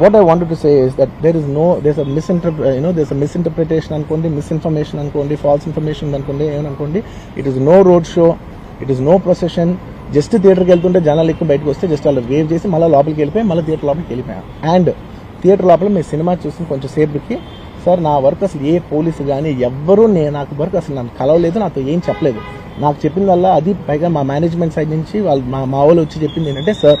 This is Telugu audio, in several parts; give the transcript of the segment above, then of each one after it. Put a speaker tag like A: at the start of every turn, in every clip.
A: what I wanted to say is that there is no this a misinterpret you know this a misinterpretation అనుకోండి మిస్ఇన్ఫర్మేషన్ అనుకోండి ఫాల్స్ ఇన్ఫర్మేషన్ అనుకోండి ఏమనుకోండి అనుకోండి it is no road show it is no procession just థియేటర్కి వెళ్తుంటే జనాలు ఎక్కువ బయటకు వస్తే జస్ట్ వాళ్ళు వేవ్ చేసి మళ్ళీ లోపలికి వెళ్ళిపోయి మళ్ళీ థియేటర్ లోపలికి వెళ్ళిపోయాం. అండ్ థియేటర్ లోపల మీ సినిమా చూసిన కొంచెం సేపుకి సార్ నా వర్క్ అసలు ఏ పోలీసు కానీ ఎవ్వరూ నేను నాకు వర్క్ అసలు నన్ను కలవలేదు నాతో ఏం చెప్పలేదు. నాకు చెప్పిన వల్ల అది పైగా మా మేనేజ్మెంట్ సైడ్ నుంచి వాళ్ళు మా మా వాళ్ళు వచ్చి చెప్పింది ఏంటంటే సార్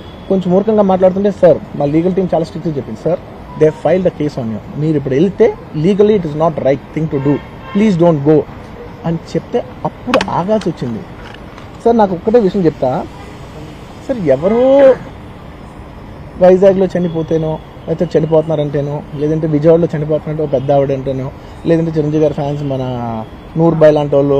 A: కొంచెం మూర్ఖంగా మాట్లాడుతుంటే సార్ మా లీగల్ టీం చాలా స్ట్రిక్ట్గా చెప్పింది. Sir they file the case on you. మీరు ఇప్పుడు వెళ్తే legally it is not right thing to do. Please don't go. అని చెప్తే అప్పుడు ఆగాల్సి వచ్చింది. సార్ నాకు ఒక్కటే విషయం చెప్తా. సార్ ఎవరో వైజాగ్లో చనిపోతేనో లేకపోతే చనిపోతున్నారంటేనో లేదంటే విజయవాడలో చనిపోతున్నట్టు ఒక పెద్ద ఆవిడ అంటేనో లేదంటే చిరంజీవి గారి ఫ్యాన్స్ మన నూర్బాయ్ లాంటి వాళ్ళు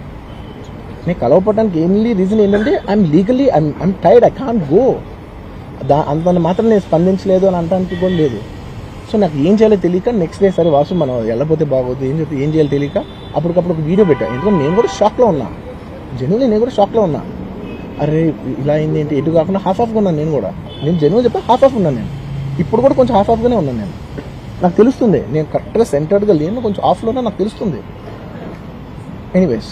A: నేను కలవపడడానికి ఏంటి రీజన్ ఏంటంటే I'm legally I'm I'm tired I can't go దా అంత మాత్రం నేను స్పందించలేదు అని అనడానికి కూడా లేదు. సో నాకు ఏం చేయాలో తెలియక నెక్స్ట్ డే సరే వాసు మనం వెళ్ళపోతే బాగోదు ఏం చెప్తే ఏం చేయాలో తెలియక అప్పటికప్పుడు ఒక వీడియో పెట్టాను ఎందుకంటే నేను కూడా షాక్లో ఉన్నా. జనువులు నేను కూడా షాక్లో ఉన్నా. అరే ఇలా అయింది ఏంటి? ఎటు కాకుండా హాఫ్ ఆఫ్గా ఉన్నాను నేను కూడా. నేను జనువులు చెప్పి హాఫ్ ఆఫ్ ఉన్నాను నేను. ఇప్పుడు కూడా కొంచెం హాఫ్ ఆఫ్గానే ఉన్నాను నేను. నాకు తెలుస్తుంది నేను కరెక్ట్గా సెంటర్డ్గా లేను కొంచెం ఆఫ్లోనే నాకు తెలుస్తుంది. ఎనీవేస్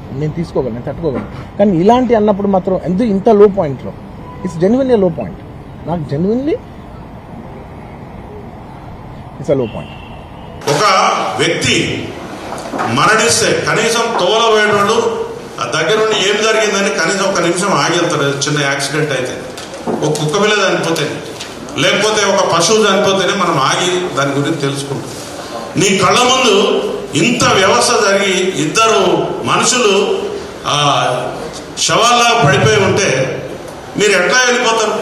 A: నేను తీసుకోగలను నేను తట్టుకోగలను. కానీ ఇలాంటి అన్నప్పుడు మాత్రం ఎందుకు ఇంత లో? పాయింట్లో ఇట్స్ జెన్యున్లీ లో పాయింట్ నాకు genuinely it's a low point
B: ఒక వ్యక్తి మరణిస్తే కనీసం తోలబోయేటోళ్ళు ఆ దగ్గర నుండి ఏం జరిగిందని కనీసం ఒక నిమిషం ఆగి వెళ్తాడు చిన్న యాక్సిడెంట్ అయితే. ఒక కుక్క పిల్ల చనిపోతే లేకపోతే ఒక పశువు చనిపోతేనే మనం ఆగి దాని గురించి తెలుసుకుంటాం. నీ కళ్ళ ముందు ఇంత వ్యవస్థ జరిగి ఇద్దరు మనుషులు శవాల్లా పడిపోయి ఉంటే మీరు ఎట్లా వెళ్ళిపోతారు?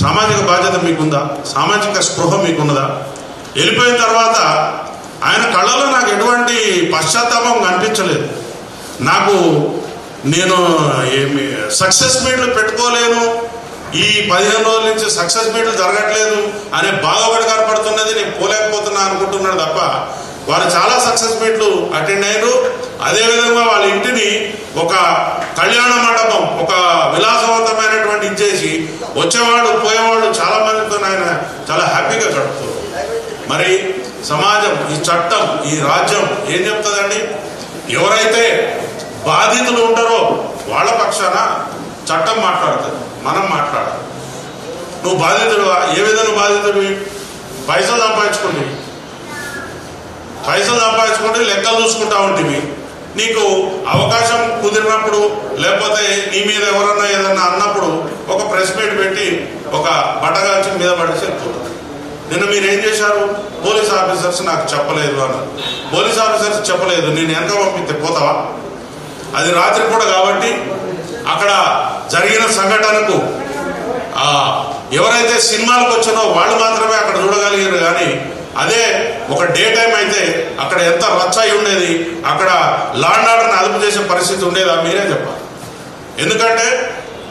B: సామాజిక బాధ్యత మీకుందా? సామాజిక స్పృహ మీకున్నదా? వెళ్ళిపోయిన తర్వాత ఆయన కళ్ళలో నాకు ఎటువంటి పశ్చాత్తాపం కనిపించలేదు. నాకు నేను ఏమి సక్సెస్ మీట్లు పెట్టుకోలేను. ఈ పదిహేను రోజుల నుంచి సక్సెస్ మీట్లు జరగట్లేదు అనే బాధపడి కనపడుతున్నది నేను పోలేకపోతున్నా అనుకుంటున్నాడు తప్ప వారు చాలా సక్సెస్ మీట్లు అటెండ్ అయ్యారు అదేవిధంగా వాళ్ళ ఇంటిని ఒక కళ్యాణ మండపం ఒక విలాసవంతమైనటువంటి ఇచ్చేసి వచ్చేవాడు పోయేవాడు చాలా మందితో ఆయన చాలా హ్యాపీగా గడుపుతారు. మరి సమాజం ఈ చట్టం ఈ రాజ్యం ఏం చెప్తుందండి? ఎవరైతే బాధితులు ఉంటారో వాళ్ళ పక్షాన చట్టం మాట్లాడుతుంది మనం మాట్లాడాలి. నువ్వు బాధితుడువా? ఏ విధంగా బాధితుడివి? పైసలు సంపాదించుకుంటే పైసలు సంపాదించుకుంటే లెక్కలు చూసుకుంటా ఉంటుంది నీకు అవకాశం కుదిరినప్పుడు లేకపోతే నీ మీద ఎవరన్నా ఏదన్నా అన్నప్పుడు ఒక ప్రెస్ మీట్ పెట్టి ఒక బట్టగాల్చి మీద పడేసి చెప్తుంది నిన్న మీరు ఏం చేశారు? పోలీస్ ఆఫీసర్స్ నాకు చెప్పలేదు అని పోలీస్ ఆఫీసర్స్ చెప్పలేదు. నేను వెనక పంపిస్తే పోతావా? అది రాత్రి కూడా కాబట్టి అక్కడ జరిగిన సంఘటనకు ఎవరైతే సినిమాలకు వచ్చినో వాళ్ళు మాత్రమే అక్కడ చూడగలిగారు కానీ అదే ఒక డే టైం అయితే అక్కడ ఎంత రచ్చాయి ఉండేది అక్కడ లాండ్ ఆర్డర్ని అదుపు చేసే పరిస్థితి ఉండేదా మీరే చెప్పాలి. ఎందుకంటే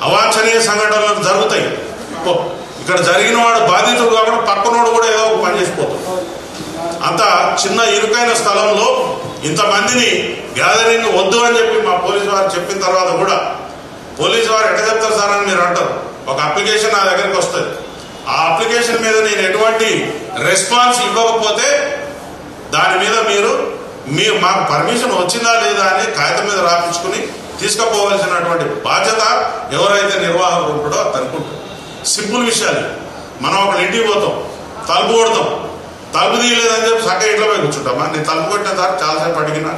B: అవాంఛనీయ సంఘటనలు జరుగుతాయి. ఇక్కడ జరిగిన వాడు బాధితుడు కాకుండా పక్కనోడు కూడా ఏదో ఒక పని చేసిపోతాడు. అంత చిన్న ఇరుకైన స్థలంలో ఇంతమందిని గ్యాదరింగ్ వద్దు అని చెప్పి మా పోలీసు వారు చెప్పిన తర్వాత కూడా పోలీసు వారు ఎట్ట చెప్తారు సార్ అని మీరు అంటారు. ఒక అప్లికేషన్ నా దగ్గరికి వస్తుంది. ఆ అప్లికేషన్ మీద నేను ఎటువంటి రెస్పాన్స్ ఇవ్వకపోతే దాని మీద మీరు మీ మాకు పర్మిషన్ వచ్చిందా లేదా అని కాగితం మీద రాపించుకుని తీసుకుపోవలసినటువంటి బాధ్యత ఎవరైతే నిర్వాహకుడు ఉంటాడో అతనికి ఉంటుంది సింపుల్ విషయాలు మనం ఒక ఇంటికి పోతాం తలుపు కొడతాం. తలుపు తీయలేదని చెప్పి సక్క ఇంట్లో పోయి కూర్చుంటామా? నేను తలుపు కొట్టిన సార్ చాలాసేపు అడిగినా?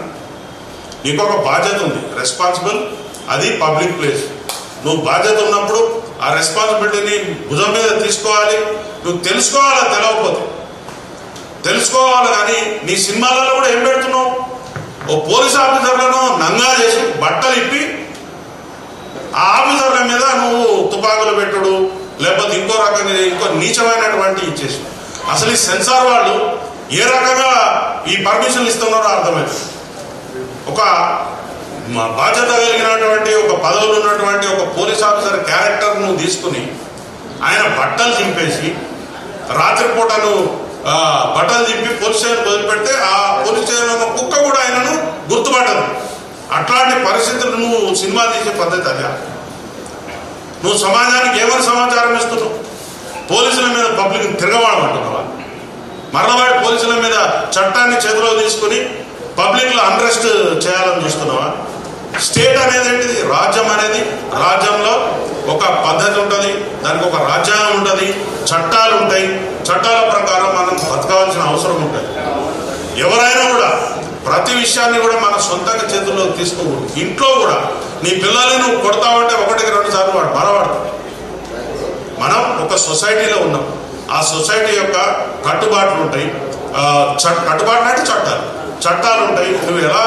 B: నీకు ఒక బాధ్యత ఉంది రెస్పాన్సిబుల్ అది పబ్లిక్ ప్లేస్. నువ్వు బాధ్యత ఉన్నప్పుడు ఆ రెస్పాన్సిబిలిటీని భుజం మీద తీసుకోవాలి. నువ్వు తెలుసుకోవాలా తెలవకపోతే? తెలుసుకోవాలి కానీ నీ సినిమాలలో కూడా ఏం పెడుతున్నావు? ఓ పోలీస్ ఆఫీసర్లను నంగా చేసి బట్టలు ఇప్పి ఆ ఆఫీసర్ల మీద నువ్వు తుపాకులు పెట్టుడు లేకపోతే ఇంకో రకంగా ఇంకో నీచమైనటువంటి ఇచ్చేసి. అసలు ఈ సెన్సార్ వాళ్ళు ఏ రకంగా ఈ పర్మిషన్లు ఇస్తున్నారో అర్థమైంది. ఒక మా బాధ్యత కలిగినటువంటి ఒక పదవులు ఉన్నటువంటి ఒక పోలీస్ ఆఫీసర్ క్యారెక్టర్ను తీసుకుని ఆయన బట్టలు చింపేసి రాత్రిపూటను బట్టలు చింపి పోలీస్ స్టేషన్ వదిలిపెడితే ఆ పోలీస్ స్టేషన్ ఉన్న కుక్క కూడా ఆయనను గుర్తుపట్టదు. అట్లాంటి పరిస్థితులు నువ్వు సినిమా తీసే పద్ధతి అదే. నువ్వు సమాజానికి ఏమని సమాచారం ఇస్తున్నావు? పోలీసుల మీద పబ్లిక్ తిరగబడమంటున్నావా మరణవాడి పోలీసుల మీద చట్టాన్ని చేతిలో తీసుకుని పబ్లిక్లో అన్రెస్ట్ చేయాలని చూస్తున్నావా? స్టేట్ అనేది ఏంటిది? రాజ్యం అనేది రాజ్యంలో ఒక పద్ధతి ఉంటుంది దానికి ఒక రాజ్యాంగం ఉంటుంది చట్టాలు ఉంటాయి. చట్టాల ప్రకారం మనం బతకాల్సిన అవసరం ఉంటుంది. ఎవరైనా కూడా ప్రతి విషయాన్ని కూడా మన సొంతంగా చేతుల్లో తీసుకోకూడదు. ఇంట్లో కూడా నీ పిల్లల్ని నువ్వు కొడతావంటే ఒకటికి రెండు సార్లు వాడు మరవాడతాడు మనం ఒక సొసైటీలో ఉన్నాం. ఆ సొసైటీ యొక్క కట్టుబాట్లు ఉంటాయి. కట్టుబాట్లు అంటే చట్టాలు. చట్టాలు ఉంటాయి. నువ్వు ఎలా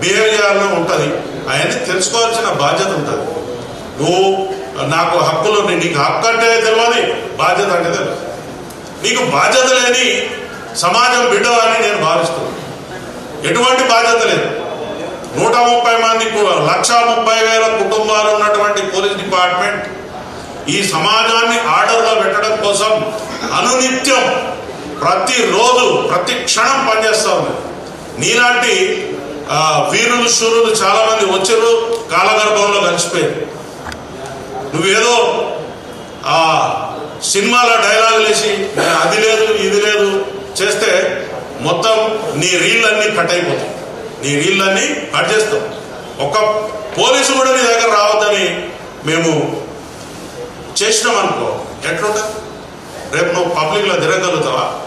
B: బిహేవ్ చేయాలో ఉంటుంది. అవన్నీ తెలుసుకోవాల్సిన బాధ్యత ఉంటుంది. నువ్వు నాకు హక్కులు నీకు హక్కు అంటే తెలియదు బాధ్యత అంటే తెలియదు నీకు బాధ్యత లేని సమాజం బిడ్డవని నేను భావిస్తున్నాను. ఎటువంటి బాధ్యత లేదు. నూట ముప్పై మంది లక్ష ముప్పై వేల కుటుంబాలు ఉన్నటువంటి పోలీస్ డిపార్ట్మెంట్ ఈ సమాజాన్ని ఆర్డర్లో పెట్టడం కోసం అనునిత్యం ప్రతిరోజు ప్రతి క్షణం పనిచేస్తా ఉంది. నీలాంటి వీరులు శూరులు చాలా మంది వచ్చారు కాలగర్భంలో కలిసిపోయారు. నువ్వేదో ఆ సినిమాలో డైలాగులు వేసి అది లేదు ఇది లేదు చేస్తే మొత్తం నీ రీళ్ళన్నీ కట్ అయిపోతాయి. నీ రీళ్ళన్నీ కట్ చేస్తాం. ఒక పోలీసు కూడా నీ దగ్గర రావద్దని మేము చేసినాం అనుకో. ఎట్లుంటుంది? రేపు నువ్వు పబ్లిక్లో తిరగలుగుతావా